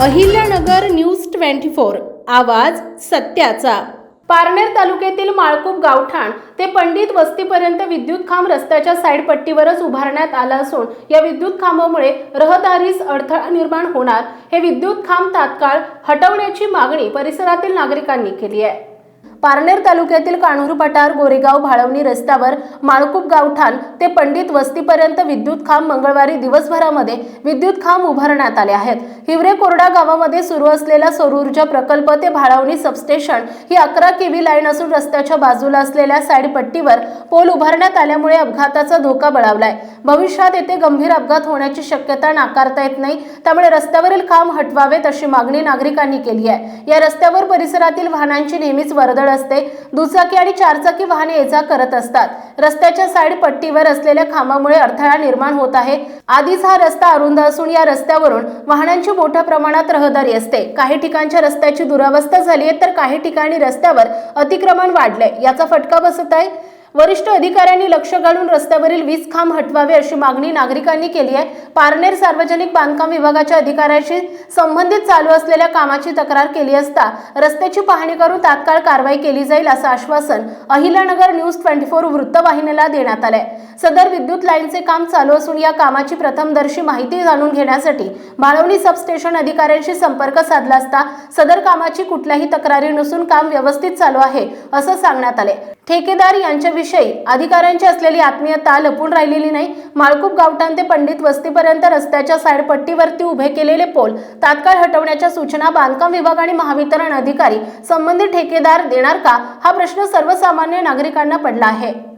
Ahilyanagar news twenty four आवाज सत्याचा. पारनेर तालुक्यातील माळकूप गावठाण ते पंडित वस्तीपर्यंत विद्युत खांब रस्त्याच्या साईड पट्टीवरच उभारण्यात आला असून या विद्युत खांबामुळे रहदारीस अडथळा निर्माण होणार. हे विद्युत खांब तात्काळ हटवण्याची मागणी परिसरातील नागरिकांनी केली आहे. पारनेर तालुक्यातील काणूर पठार गोरेगाव भाळवणी रस्त्यावर माळकूप गावठाण ते पंडित वस्तीपर्यंत विद्युत खांब मंगळवारी दिवसभरामध्ये विद्युत खांब उभारण्यात आले आहेत. हिवरे कोरडा गावामध्ये सुरू असलेला सौर ऊर्जा प्रकल्प ते भाळवणी सबस्टेशन ही अकरा केव्ही लाईन असून रस्त्याच्या बाजूला असलेल्या साईड पट्टीवर पोल उभारण्यात आल्यामुळे अपघाताचा धोका बळावलाय. भविष्यात येथे गंभीर अपघात होण्याची शक्यता नाकारता येत नाही. त्यामुळे रस्त्यावरील खांब हटवावेत अशी मागणी नागरिकांनी केली आहे. या रस्त्यावर परिसरातील वाहनांची नेहमीच वर्दळ असते. दुचाकी आणि चारचाकी वाहने ये जा करत असतात. रस्त्याच्या साईड पट्टीवर असलेल्या खांबामुळे अडथळा निर्माण होत आहे. आधीच हा रस्ता अरुंद असून या रस्त्यावरून वाहनांची मोठ्या प्रमाणात रहदारी असते. काही ठिकाणच्या रस्त्याची दुरावस्था झाली आहे तर काही ठिकाणी रस्त्यावर अतिक्रमण वाढले याचा फटका बसत आहे. वरिष्ठ अधिकाऱ्यांनी लक्ष घालून रस्त्यावरील वीज खांब हटवावे अशी मागणी नागरिकांनी केली आहे. पारनेर सार्वजनिक बांधकाम विभागाच्या अधिकाऱ्याशी संबंधित चालू असलेल्या कामाची तक्रार केली असता रस्त्याची पाहणी करून तात्काळ कारवाई केली जाईल असं आश्वासन अहिलानगर न्यूज ट्वेंटी फोर वृत्तवाहिनीला देण्यात आलंय. सदर विद्युत लाईनचे काम चालू असून या कामाची प्रथमदर्शी माहिती जाणून घेण्यासाठी बाळवणी सबस्टेशन अधिकाऱ्यांशी संपर्क साधला असता सदर कामाची कुठल्याही तक्रारी नसून काम व्यवस्थित चालू आहे असं सांगण्यात आले ठेकेदार यांच्याविषयी अधिकाऱ्यांची असलेली आत्मीयता लपून राहिलेली नाही. माळकूप गावठाण ते पंडित वस्तीपर्यंत रस्त्याच्या साईड पट्टीवरती उभे केलेले पोल तात्काळ हटवण्याच्या सूचना बांधकाम विभाग आणि महावितरण अधिकारी संबंधित ठेकेदार देणार का? हा प्रश्न सर्वसामान्य नागरिकांना पडला आहे.